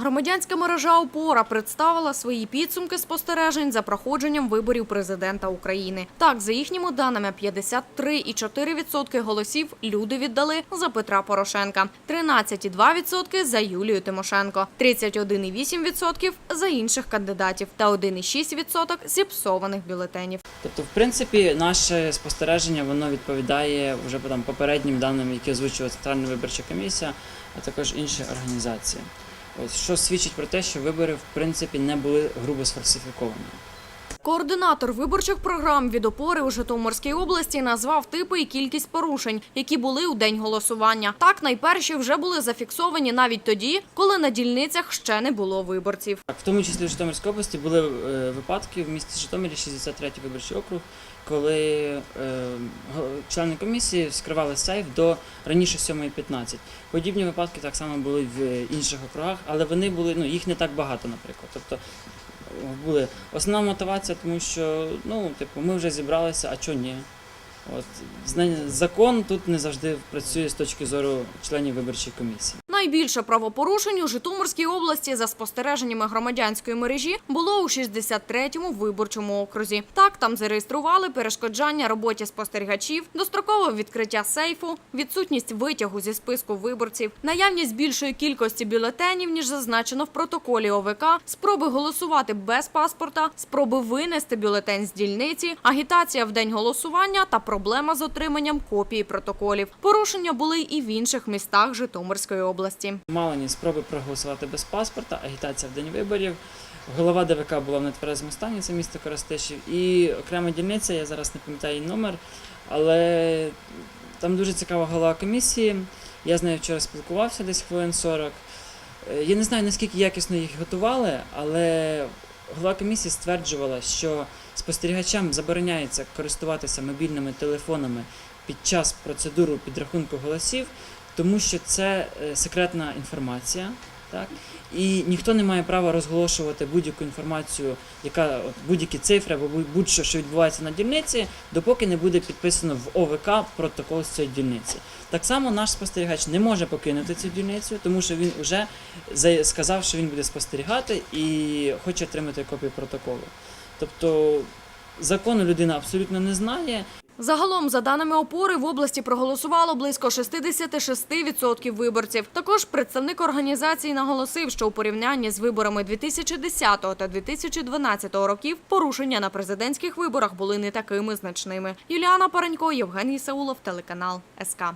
Громадянська мережа «Опора» представила свої підсумки спостережень за проходженням виборів президента України. Так, за їхніми даними, 53,4% голосів люди віддали за Петра Порошенка, 13,2% за Юлію Тимошенко, 31,8% за інших кандидатів та 1,6% зіпсованих бюлетенів. Тобто, в принципі, наше спостереження воно відповідає вже там попереднім даним, які озвучувала Центральна виборча комісія, а також інші організації. Ось що свідчить про те, що вибори в принципі не були грубо сфальсифіковані. Координатор виборчих програм від опори у Житомирській області назвав типи і кількість порушень, які були у день голосування. Так, найперші вже були зафіксовані навіть тоді, коли на дільницях ще не було виборців. В тому числі в Житомирській області були е, випадки в місті Житомирі, 63-й виборчий округ, коли е, члени комісії скривали сейф до раніше 7.15. Подібні випадки так само були в інших округах, але вони були, ну їх не так багато, наприклад. Тобто були основна мотивація, тому що ну, типу, ми вже зібралися, а чого ні? От закон тут не завжди працює з точки зору членів виборчої комісії. Найбільше правопорушень у Житомирській області за спостереженнями громадянської мережі було у 63-му виборчому окрузі. Так, там зареєстрували перешкоджання роботі спостерігачів, дострокове відкриття сейфу, відсутність витягу зі списку виборців, наявність більшої кількості бюлетенів, ніж зазначено в протоколі ОВК, спроби голосувати без паспорта, спроби винести бюлетень з дільниці, агітація в день голосування та проблема з отриманням копії протоколів. Порушення були і в інших містах Житомирської області. Малені спроби проголосувати без паспорта, агітація в день виборів. Голова ДВК була в нетверезому стані, це місто Коростишів. І окрема дільниця, я зараз не пам'ятаю її номер, але там дуже цікава голова комісії. Я з нею вчора спілкувався десь хвилин 40. Е, Я не знаю, наскільки якісно їх готували, але голова комісії стверджувала, що спостерігачам забороняється користуватися мобільними телефонами під час процедури підрахунку голосів, тому що це е, секретна інформація. Так? І ніхто не має права розголошувати будь-яку інформацію, яка будь-які цифри або будь- будь-що, що відбувається на дільниці, допоки не буде підписано в ОВК протокол з цієї дільниці. Так само наш спостерігач не може покинути цю дільницю, тому що він вже за- сказав, що він буде спостерігати і хоче отримати копію протоколу. Тобто закону людина абсолютно не знає. Загалом, за даними опори, в області проголосувало близько 66% виборців. Також представник організації наголосив, що у порівнянні з виборами 2010 та 2012 років порушення на президентських виборах були не такими значними. Юліана Паренько, Євгеній Саулов, телеканал СК.